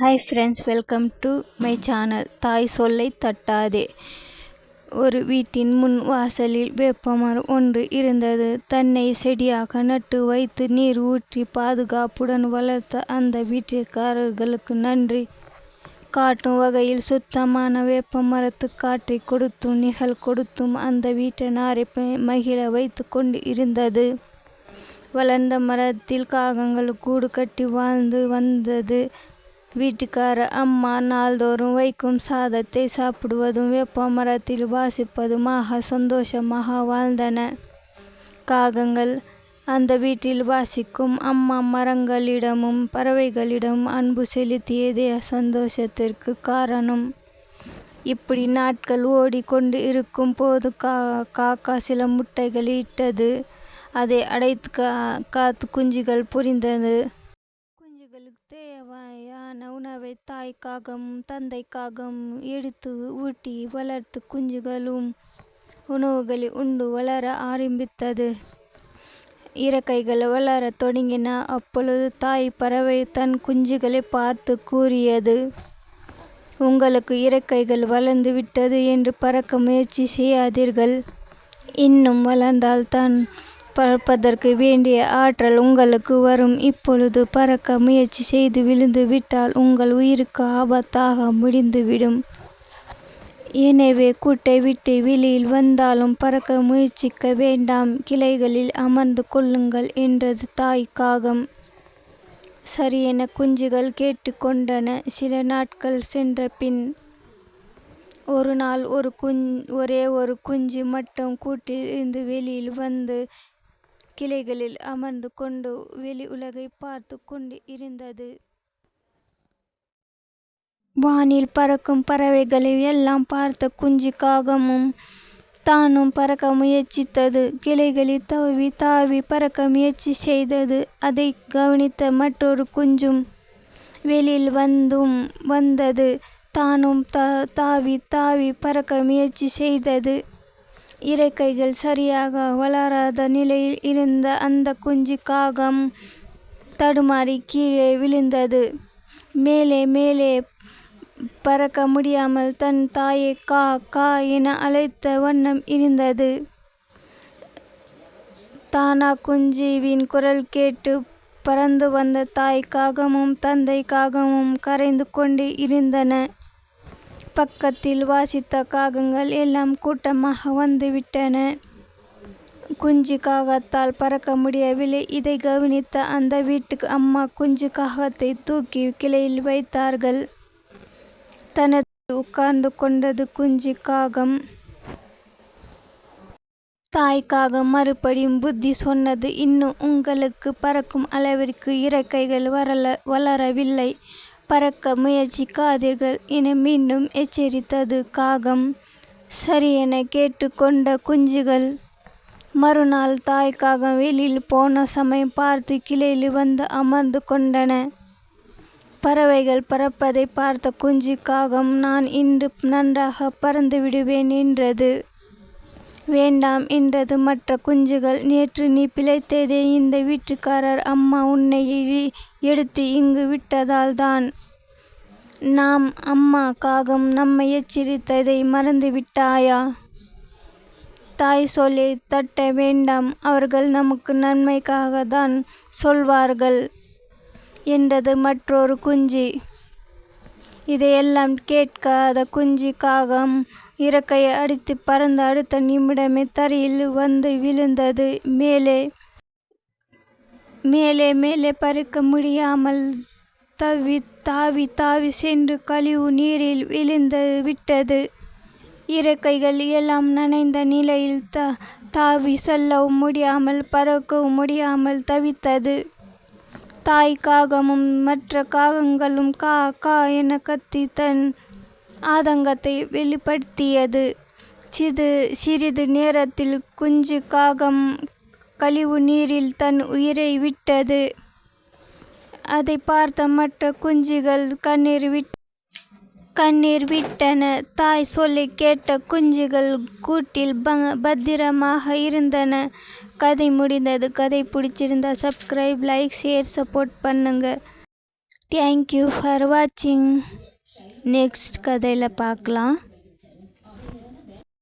Hi friends welcome to my channel தாய் சொல்லை தட்டாதே. ஒரு வீட்டின் முன் வாசலில் வேப்பமரம் ஒன்று இருந்தது. தன்னை செடியாக நட்டு வைத்து நீர் ஊற்றி பாதுகாப்புடன் வளர்த்த அந்த வீட்டிற்காரர்களுக்கு நன்றி. காட்டும் வகையில் சுத்தமான வேப்ப மரத்து காற்றை கொடுத்தும் நிகழ் கொடுத்தும் அந்த வீட்டினாரை மகிழ வைத்து கொண்டு இருந்தது. வளர்ந்த மரத்தில் காகங்கள் கூடு கட்டி வாழ்ந்து வந்தது. வீட்டுக்கார அம்மா நாள்தோறும் வைக்கும் சாதத்தை சாப்பிடுவதும் வேப்ப மரத்தில் வாசிப்பதுமாக சந்தோஷமாக வாழ்ந்தன. காகங்கள் அந்த வீட்டில் வாசிக்கும் அம்மா மரங்களிடமும் பறவைகளிடமும் அன்பு செலுத்தியதே சந்தோஷத்திற்கு காரணம். இப்படி நாட்கள் ஓடிக்கொண்டு இருக்கும் போது கா காக்கா சில முட்டைகள் இட்டது. அதை அடைத்து கா காத்து குஞ்சுகள் புரிந்தது. தேவையான உணவை தாய்க்காகவும் தந்தைக்காகவும் தந்தை எடுத்து ஊட்டி வளர்த்து குஞ்சுகளும் உணவுகளை உண்டு வளர ஆரம்பித்தது. இறக்கைகள் வளரத் தொடங்கின. அப்பொழுது தாய் பறவை தன் குஞ்சுகளை பார்த்து கூறியது உங்களுக்கு இறக்கைகள் வளர்ந்து விட்டது என்று பறக்க முயற்சி செய்யாதீர்கள். இன்னும் வளர்ந்தால் தான் பறப்பதற்கு வேண்டிய ஆற்றல் உங்களுக்கு வரும். இப்பொழுது பறக்க முயற்சி செய்து விழுந்து விட்டால் உங்கள் உயிருக்கு ஆபத்தாக முடிந்துவிடும். எனவே கூட்டை விட்டு வெளியில் வந்தாலும் பறக்க முயற்சிக்க வேண்டாம். கிளைகளில் அமர்ந்து கொள்ளுங்கள் என்றது தாய் காகம். சரியென குஞ்சுகள் கேட்டுக்கொண்டன. சில நாட்கள் சென்ற பின் ஒரு நாள் ஒரு குஞ் ஒரே ஒரு குஞ்சு மட்டும் கூட்டில் இருந்து வெளியில் வந்து கிளைகளில் அமர்ந்து கொண்டு வெளி உலகை பார்த்து கொண்டு இருந்தது. வானில் பறக்கும் பறவைகளை எல்லாம் பார்த்த குஞ்சு காகமும் தானும் பறக்க முயற்சித்தது. கிளைகளில் தவி தாவி பறக்க முயற்சி செய்தது. அதை கவனித்த மற்றொரு குஞ்சும் வெளியில் வந்தும் வந்தது. தானும் தாவி தாவி பறக்க முயற்சி செய்தது. இறக்கைகள் சரியாக வளராத நிலையில் இருந்த அந்த குஞ்சு காகம் தடுமாறி கீழே விழுந்தது. மேலே மேலே பறக்க முடியாமல் தன் தாயை கா கா என அழைத்த வண்ணம் இருந்தது. தானா குஞ்சுவின் குரல் கேட்டு பறந்து வந்த தாய் காகமும் தந்தை காகமும் கரைந்து கொண்டு இருந்தன. பக்கத்தில் வாசித்த காகங்கள் எல்லாம் கூட்டமாக வந்துவிட்டன. குஞ்சு காகத்தால் பறக்க முடியவில்லை. இதை கவனித்த அந்த வீட்டுக்கு அம்மா குஞ்சு காகத்தை தூக்கி கிளையில் வைத்தார்கள். தனது உட்கார்ந்து கொண்டது குஞ்சு காகம். தாய்க்காக மறுபடியும் புத்தி சொன்னது. இன்னும் உங்களுக்கு பறக்கும் அளவிற்கு இறக்கைகள் வரல வளரவில்லை. பறக்க முயற்சிக்காதீர்கள். என மீண்டும் எச்சரித்தது காகம். சரி என கேட்டுக்கொண்ட குஞ்சுகள் மறுநாள் தாய் காகம் வெளியில் போன சமயம் பார்த்து கிளையில் வந்து அமர்ந்து கொண்டன. பறவைகள் பறப்பதை பார்த்த குஞ்சு காகம் நான் இன்று நன்றாக பறந்து விடுவேன் என்றது. வேண்டாம் என்றது மற்ற குஞ்சுகள். நேற்று நீ பிழைத்ததே இந்த வீட்டுக்காரர். அம்மா உன்னை எடுத்து இங்கு விட்டதால் தான் நாம் அம்மா காகம் நம்மை எச்சரித்ததை மறந்து விட்டாயா? தாய் சொல்லை தட்ட வேண்டாம். அவர்கள் நமக்கு நன்மைக்காக தான் சொல்வார்கள் என்றது மற்றொரு குஞ்சு. இதையெல்லாம் கேட்காத குஞ்சு காகம் இறக்கையை அடித்து பறந்த அடுத்த நிமிடமே தரையில் வந்து விழுந்தது. மேலே மேலே மேலே பறக்க முடியாமல் தவி தாவி தாவி சென்று கழிவு நீரில் விழுந்து விட்டது. இறக்கைகள் எல்லாம் நனைந்த நிலையில் த தாவி செல்லவும் முடியாமல் பறக்கவும் முடியாமல் தவித்தது. தாய் காகமும் மற்ற காகங்களும் கா கா என கத்தி தன் ஆதங்கத்தை வெளிப்படுத்தியது. சிது சிறிது நேரத்தில் குஞ்சு காகம் கழிவு நீரில் தன் உயிரை விட்டது. அதை பார்த்த மற்ற குஞ்சுகள் கண்ணீர் விட் கண்ணீர் விட்டன. தாய் சொல்லி கேட்ட குஞ்சுகள் கூட்டில் பத்திரமாக இருந்தன. கதை முடிந்தது. கதை பிடிச்சிருந்தா சப்ஸ்கிரைப் லைக் ஷேர் சப்போர்ட் பண்ணுங்கள் தேங்க்யூ ஃபார் வாட்சிங் நெக்ஸ்ட் கதையில் பார்க்கலாம்.